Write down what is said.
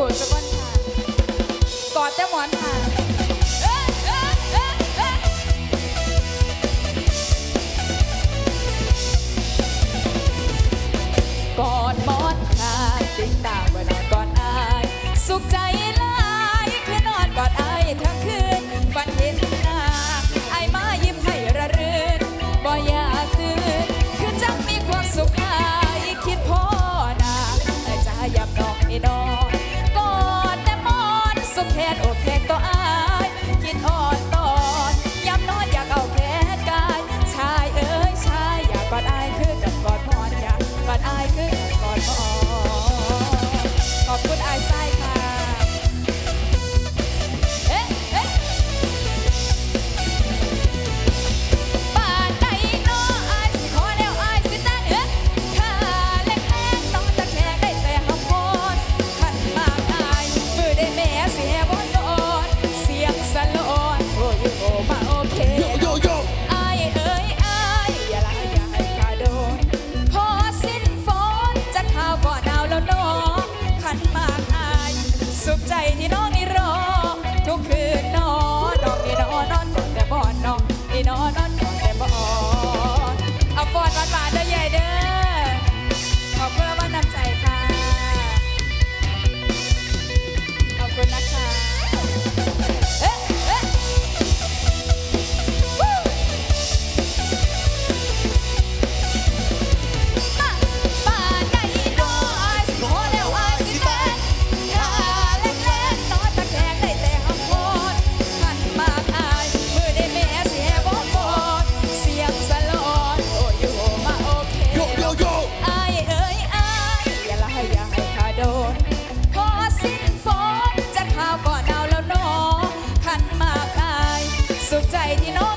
ปิดสักอนค่ะกอดแจ้หมอนค่ะกอดหมอนค่ะติ๊งตาเมื่อนอนกอดอาย สุขใจหลายคือนอนกอดอายทั้งคืน มแขนอกแขนก็อายคิดอ่อนตอนยามนอนอยากเอาแขนกายชายเอ้ยชายอยากกอดอายคือกับกอดพรอยากกอดอายคือกับกอดพรขอบคุณอายชาย นิโนนิโร you know.